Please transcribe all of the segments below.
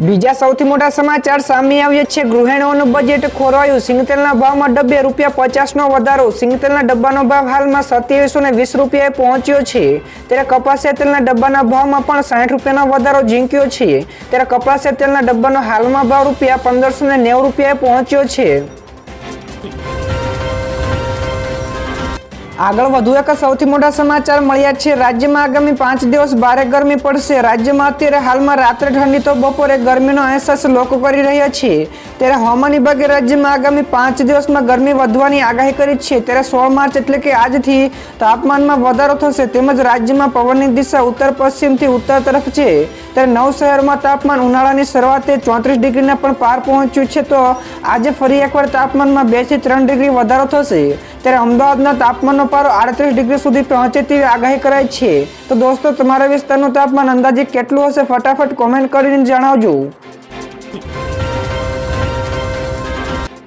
બીજા સૌથી મોટા સમાચાર સામે આવ્યા છે. ગૃહિણીઓનું બજેટ ખોરવાયું. સિંગતેલના ભાવમાં ડબ્બે રૂપિયા પચાસનો વધારો. સિંગતેલના ડબ્બાનો ભાવ હાલમાં સત્યાવીસો ને વીસ રૂપિયાએ પહોંચ્યો છે. ત્યારે કપાસિયા તેલના ડબ્બાના ભાવમાં પણ સાઠ રૂપિયાનો વધારો ઝીંક્યો છે. ત્યારે કપાસિયા તેલના ડબ્બાનો હાલમાં ભાવ રૂપિયા પંદરસો ને નેવું રૂપિયાએ પહોંચ્યો છે. આગળ વધુ એક સૌથી મોટા સમાચાર મળ્યા છે. રાજ્યમાં આગામી પાંચ દિવસ ભારે ગરમી પડશે. રાજ્યમાં અત્યારે હાલમાં રાત્રે ઠંડી તો બપોરે ગરમીનો અહેસાસ લોકો કરી રહ્યા છે. ત્યારે હવામાન વિભાગે રાજ્યમાં આગામી પાંચ દિવસમાં ગરમી વધવાની આગાહી કરી છે. ત્યારે સોળ માર્ચ એટલે કે આજથી તાપમાનમાં વધારો થશે તેમજ રાજ્યમાં પવનની દિશા ઉત્તર પશ્ચિમથી ઉત્તર તરફ છે. ત્યારે નવ શહેરોમાં તાપમાન ઉનાળાની શરૂઆતે ચોત્રીસ ડિગ્રીને પણ પાર પહોંચ્યું છે. તો આજે ફરી એકવાર તાપમાનમાં બેથી ત્રણ ડિગ્રી વધારો થશે. ત્યારે અમદાવાદના તાપમાનનો પારો આડત્રીસ ડિગ્રી સુધી પહોંચે તેવી આગાહી કરાઈ છે. તો દોસ્તો, તમારા વિસ્તારનું તાપમાન અંદાજે કેટલું હશે? ફટાફટ કોમેન્ટ કરીને જણાવજો.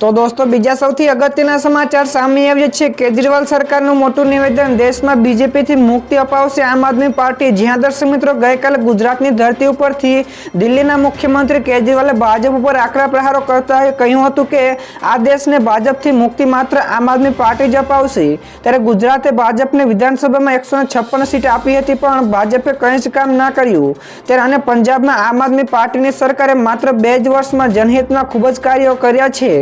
તો દોસ્તો, બીજા સૌથી અગત્યના સમાચાર સામે આવ્યા છે. કેજરીવાલ સરકારનું મોટું નિવેદન, દેશમાં બીજેપીથી મુક્તિ અપાવશે આમ આદમી પાર્ટી. જ્યાં દર્શક મિત્રો, ગઈકાલે ગુજરાતની ધરતી ઉપરથી દિલ્હીના મુખ્યમંત્રી કેજરીવાલે ભાજપ ઉપર આકરા પ્રહારો કરતા કહ્યું હતું કે, આ દેશને ભાજપથી મુક્તિ માત્ર આમ આદમી પાર્ટી જ અપાવશે. ત્યારે ગુજરાતે ભાજપને વિધાનસભામાં એકસો છપ્પન સીટ આપી હતી, પણ ભાજપે કંઈ જ કામ ના કર્યું. ત્યારે અને પંજાબમાં આમ આદમી પાર્ટીની સરકારે માત્ર બે જ વર્ષમાં જનહિતના ખૂબ જ કાર્યો કર્યા છે.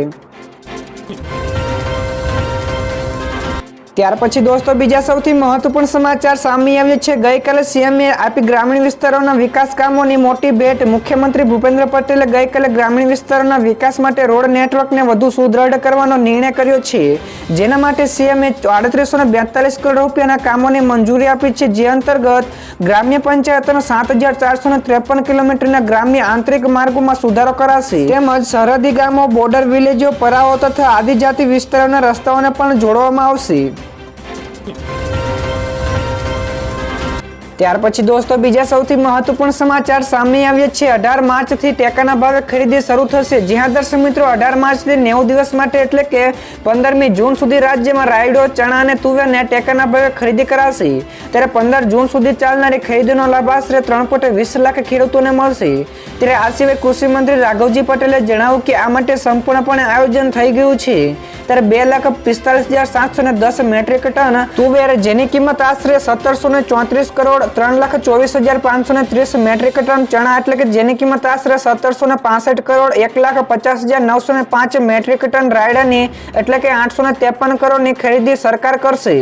ત્યાર પછી દોસ્તો, બીજા સૌથી મહત્વપૂર્ણ સમાચાર સામે આવ્યો છે. ગઈકાલે સીએમએ આપી ગ્રામીણ વિસ્તારોના વિકાસ કામોની મોટી ભેટ મુખ્યમંત્રી ભૂપેન્દ્ર પટેલે ગઈકાલે ગ્રામીણ વિસ્તારોના વિકાસ માટે રોડ નેટવર્કને વધુ સુદૃઢ કરવાનો નિર્ણય કર્યો છે. જેના માટે સીએમએ આડત્રીસો બેતાલીસ કરોડ રૂપિયાના કામોની મંજૂરી આપી છે. જે અંતર્ગત ગ્રામ્ય પંચાયતોના સાત હજાર ચારસો ત્રેપન કિલોમીટરના ગ્રામ્ય આંતરિક માર્ગોમાં સુધારો કરાશે. તેમજ સરહદી ગામો, બોર્ડર વિલેજો, પરાઓ તથા આદિજાતિ વિસ્તારોના રસ્તાઓને પણ જોડવામાં આવશે. ત્યાર પછી દોસ્તો, બીજા સૌથી મહત્વપૂર્ણ સમાચાર સામે આવ્યા છે. અઢાર માર્ચથી ટેકાના ભાવે ખરીદી શરૂ થશે. જ્યાં દર્શક મિત્રો, અઢાર માર્ચથી નેવું દિવસ માટે એટલે કે પંદરમી જૂન સુધી રાજ્યમાં રાયડો, ચણા અને તુવેરને ટેકાના ભાવે ખરીદી કરાશે. ત્યારે પંદર જૂન સુધી ચાલનારી ખરીદીનો લાભ આશરે ત્રણ પોઈન્ટ વીસ લાખ ખેડૂતોને મળશે. ત્યારે આ સિવાય કૃષિમંત્રી રાઘવજી પટેલે જણાવ્યું કે આ માટે સંપૂર્ણપણે આયોજન થઈ ગયું છે. ત્યારે બે લાખ પિસ્તાલીસ હજાર સાતસો ને દસ મેટ્રિક ટન તુવેર, જેની કિંમત આશરે સત્તરસો ને ચોત્રીસ કરોડ ત્રણ લાખ ચોવીસ હજાર પાંચસો ને ત્રીસ મેટ્રિક ટન ચણા એટલે કે જેની કિંમત આશરે સત્તરસો ને પાસઠ કરોડ, એક લાખ પચાસ હજાર નવસો ને પાંચ મેટ્રિક ટન રાયડાની એટલે કે આઠસો ને ત્રેપન કરોડની ખરીદી સરકાર કરશે.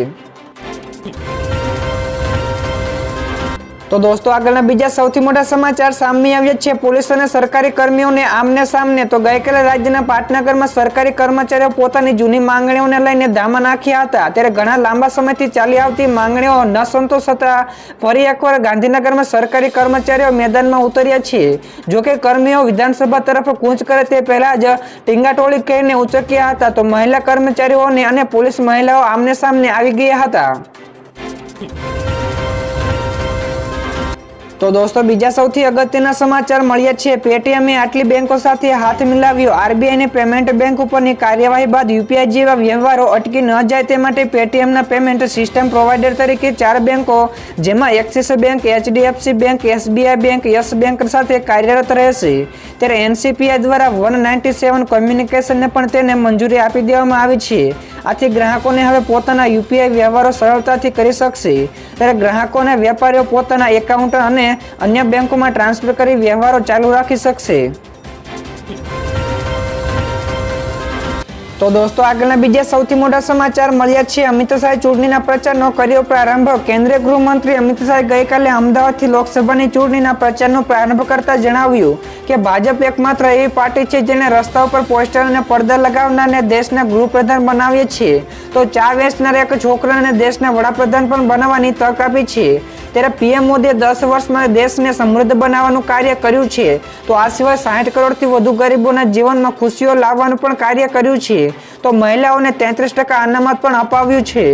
તો દોસ્તો, આગળના બીજા સૌથી મોટા સમાચાર સામે આવ્યા છે. પોલીસ અને સરકારી કર્મીઓને આમને સામને તો ગઈકાલે રાજ્યના પાટનગરમાં સરકારી કર્મચારીઓ પોતાની જૂની માંગણીઓને લઈને ધામા નાખ્યા હતા. ત્યારે ઘણા લાંબા સમયથી ચાલી આવતી માંગણીઓ ન સંતોષ હતા ફરી એકવાર ગાંધીનગરમાં સરકારી કર્મચારીઓ મેદાનમાં ઉતર્યા છે જોકે કર્મીઓ વિધાનસભા તરફ કૂચ કરે તે પહેલાં જ ટીંગાટોળી કહીને ઉચક્યા હતા. તો મહિલા કર્મચારીઓને અને પોલીસ મહિલાઓ આમને સામને આવી ગયા હતા. તો દોસ્તો, બીજા સૌથી અગત્યના સમાચાર મળ્યા છે. પેટીએમે આટલી બેંકો સાથે હાથ મિલાવ્યો. આરબીઆઈની પેમેન્ટ બેંક ઉપરની કાર્યવાહી બાદ યુપીઆઈ જેવા વ્યવહારો અટકી ન જાય તે માટે પેટીએમના પેમેન્ટ સિસ્ટમ પ્રોવાઈડર તરીકે ચાર બેંકો, જેમાં Axis bank, HDFC bank, SBI bank, Yes bank સાથે કાર્યરત રહેશે. ત્યારે એનસીપીઆઈ દ્વારા વન નાઇન્ટી સેવન કોમ્યુનિકેશનને પણ તેને મંજૂરી આપી દેવામાં આવી છે. આથી ગ્રાહકોને હવે પોતાના યુપીઆઈ વ્યવહારો સરળતાથી કરી શકશે. ત્યારે ગ્રાહકો અને વેપારીઓ પોતાના એકાઉન્ટ અને અન્ય બેંકોમાં ટ્રાન્સફર કરી વ્યવહારો ચાલુ રાખી શકશે. તો દોસ્તો, આગળના બીજા સૌથી મોટા સમાચાર મળ્યા છે. અમિત શાહે ચૂંટણીના પ્રચારનો કર્યો, પ્રારંભ કેન્દ્રીય ગૃહમંત્રી અમિત શાહે ગઈકાલે અમદાવાદથી લોકસભાની ચૂંટણીના પ્રચારનો પ્રારંભ કરતા જણાવ્યું કે ભાજપ એકમાત્ર એવી પાર્ટી છે જેને રસ્તા ઉપર પોસ્ટર અને પડદા લગાવનારને દેશના ગૃહપ્રધાન બનાવીએ છીએ. તો ચા વેચનાર એક છોકરાને દેશના વડાપ્રધાન પણ બનાવવાની તક આપી છે. ત્યારે પીએમ મોદીએ દસ વર્ષમાં દેશને સમૃદ્ધ બનાવવાનું કાર્ય કર્યું છે. તો આ સિવાય સાઠ કરોડથી વધુ ગરીબોના જીવનમાં ખુશીઓ લાવવાનું પણ કાર્ય કર્યું છે. તો મહિલાઓને તેત્રીસ ટકા અનામત પણ અપાવ્યું છે.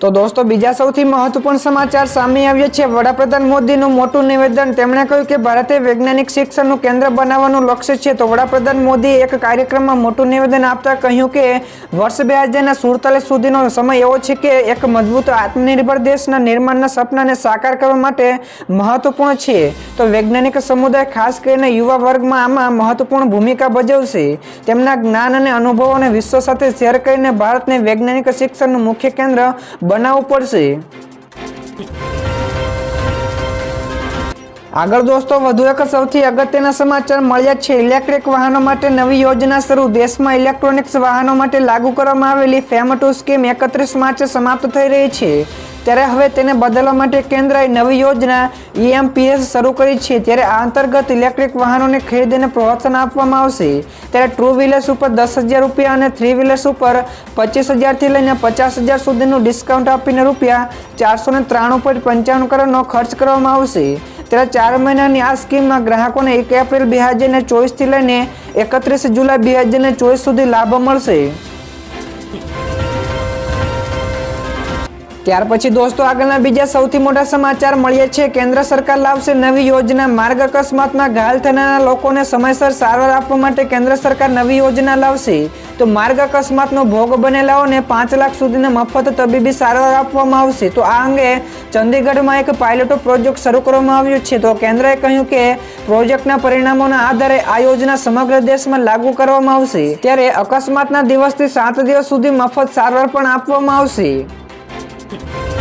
તો દોસ્તો, બીજા સૌથી મહત્વપૂર્ણ સમાચાર સામે આવ્યો છે. વડાપ્રધાન મોદીનું મોટું નિવેદન, તેમણે કહ્યું કે ભારતે વૈજ્ઞાનિક શિક્ષણનું કેન્દ્ર બનાવવાનું લક્ષ્ય છે. તો વડાપ્રધાન મોદીએ એક કાર્યક્રમમાં મોટું નિવેદન આપતા કહ્યું કે, વર્ષ બે હજારના સુડતાલીસ સુધીનો સમય એવો છે કે એક મજબૂત આત્મનિર્ભર દેશના નિર્માણના સપનાને સાકાર કરવા માટે મહત્વપૂર્ણ છે. તો વૈજ્ઞાનિક સમુદાય ખાસ કરીને યુવા વર્ગમાં આમાં મહત્વપૂર્ણ ભૂમિકા ભજવશે. તેમના જ્ઞાન અને અનુભવોને વિશ્વ સાથે શેર કરીને ભારતને વૈજ્ઞાનિક શિક્ષણનું મુખ્ય કેન્દ્ર બનાવવું પડશે. આગળ દોસ્તો, વધુ એક સૌથી અગત્યના સમાચાર મળ્યા છે. ઇલેક્ટ્રિક વાહનો માટે નવી યોજના શરૂ. દેશમાં ઇલેક્ટ્રોનિક્સ વાહનો માટે લાગુ કરવામાં આવેલી ફેમ ટુ સ્કીમ એકત્રીસ માર્ચે સમાપ્ત થઈ રહી છે. ત્યારે હવે તેને બદલવા માટે કેન્દ્રએ નવી યોજના ઈએમપીએસ શરૂ કરી છે. ત્યારે આ અંતર્ગત ઇલેક્ટ્રિક વાહનોને ખરીદીને પ્રોત્સાહન આપવામાં આવશે. ત્યારે ટુ વ્હીલર્સ ઉપર દસ હજાર રૂપિયા અને થ્રી વ્હીલર્સ ઉપર પચીસ હજારથી લઈને પચાસ હજાર સુધીનું ડિસ્કાઉન્ટ આપીને રૂપિયા ચારસો ને ત્રાણું પોઈન્ટ પંચાણું કરોડનો ખર્ચ કરવામાં આવશે. ત્યારે ચાર મહિનાની આ સ્કીમમાં ગ્રાહકોને એક એપ્રિલ બે હજાર ચોવીસથી લઈને એકત્રીસ જુલાઈ બે હજાર ચોવીસ સુધી લાભ મળશે. ત્યાર પછી દોસ્તો આગળના બીજા સૌથી મોટા સમાચાર મળ્યા છે. કેન્દ્ર સરકાર લાવશે નવી યોજના. માર્ગ અકસ્માતમાં ઘાયલ થનારા લોકોને સમયસર સારવાર આપવા માટે કેન્દ્ર સરકાર નવી યોજના લાવશે. તો માર્ગ અકસ્માતનો ભોગ બનેલાઓને પાંચ લાખ સુધીના મફત તબીબી સારવાર આપવામાં આવશે. તો આ અંગે ચંદીગઢમાં એક પાયલોટો પ્રોજેક્ટ શરૂ કરવામાં આવ્યો છે. તો કેન્દ્રએ કહ્યું કે પ્રોજેક્ટના પરિણામોના આધારે આ યોજના સમગ્ર દેશમાં લાગુ કરવામાં આવશે. ત્યારે અકસ્માતના દિવસથી સાત દિવસ સુધી મફત સારવાર પણ આપવામાં આવશે. Austin.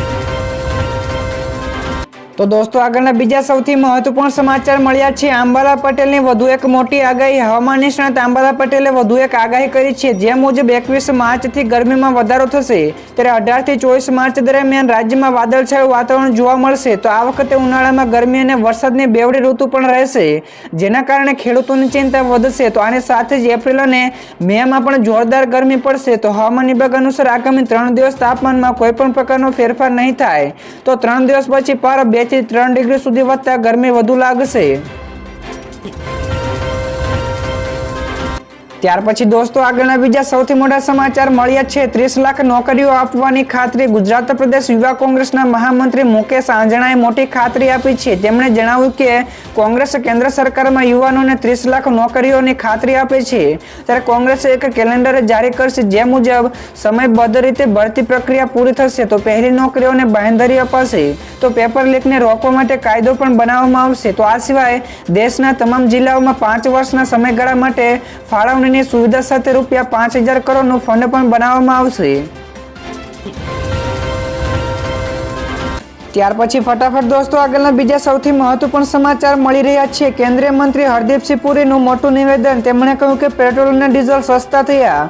તો દોસ્તો, આગળના બીજા સૌથી મહત્વપૂર્ણ સમાચાર મળ્યા છે. આંબાલા પટેલની વધુ એક મોટી આગાહી. હવામાન નિષ્ણાત આંબાલા પટેલે વધુ એક આગાહી કરી છે. જે મુજબ એકવીસ માર્ચથી ગરમીમાં વધારો થશે. ત્યારે અઢારથી ચોવીસ માર્ચ દરમિયાન રાજ્યમાં વાદળછાયું વાતાવરણ જોવા મળશે. તો આ વખતે ઉનાળામાં ગરમી અને વરસાદની બેવડી ઋતુ પણ રહેશે. જેના કારણે ખેડૂતોની ચિંતા વધશે. તો આની સાથે જ એપ્રિલ અને મેમાં પણ જોરદાર ગરમી પડશે. તો હવામાન વિભાગ અનુસાર આગામી ત્રણ દિવસ તાપમાનમાં કોઈ પણ પ્રકારનો ફેરફાર નહીં થાય. તો ત્રણ દિવસ પછી પર બે થી ત્રણ ડિગ્રી સુધી વધતા ગરમી વધુ લાગશે. ત્યાર પછી દોસ્તો આગળના બીજા સૌથી મોટા સમાચાર મળ્યા છે. ત્રીસ લાખ નોકરીઓ આપવાની ખાતરી ગુજરાત પ્રદેશ યુવા કોંગ્રેસના મહામંત્રી મુકેશ આંજણાએ મોટી ખાતરી આપી છે. તેમણે જણાવ્યું કે કોંગ્રેસ કેન્દ્ર સરકારમાં યુવાનોને ત્રીસ લાખ નોકરીઓની ખાતરી આપે છે. ત્યારે કોંગ્રેસે એક કેલેન્ડર જારી કરશે જે મુજબ સમયબદ્ધ રીતે ભરતી પ્રક્રિયા પૂરી થશે તો પહેલી નોકરીઓને બાંહેધરી અપાશે. તો પેપર લીકને રોકવા માટે કાયદો પણ બનાવવામાં આવશે. તો આ સિવાય દેશના તમામ જિલ્લાઓમાં પાંચ વર્ષના સમયગાળા માટે ફાળવણીની સુવિધા સાથે રૂપિયા પાંચ હજાર કરોડનું ફંડ પણ બનાવવામાં આવશે. ત્યાર પછી ફટાફટ દોસ્તો, આગળના બીજા સૌથી મહત્વપૂર્ણ સમાચાર મળી રહ્યા છે. કેન્દ્રીય મંત્રી હરદીપસિંહ પુરીનું મોટું નિવેદન, તેમણે કહ્યું કે પેટ્રોલ અને ડીઝલ સસ્તા થયા.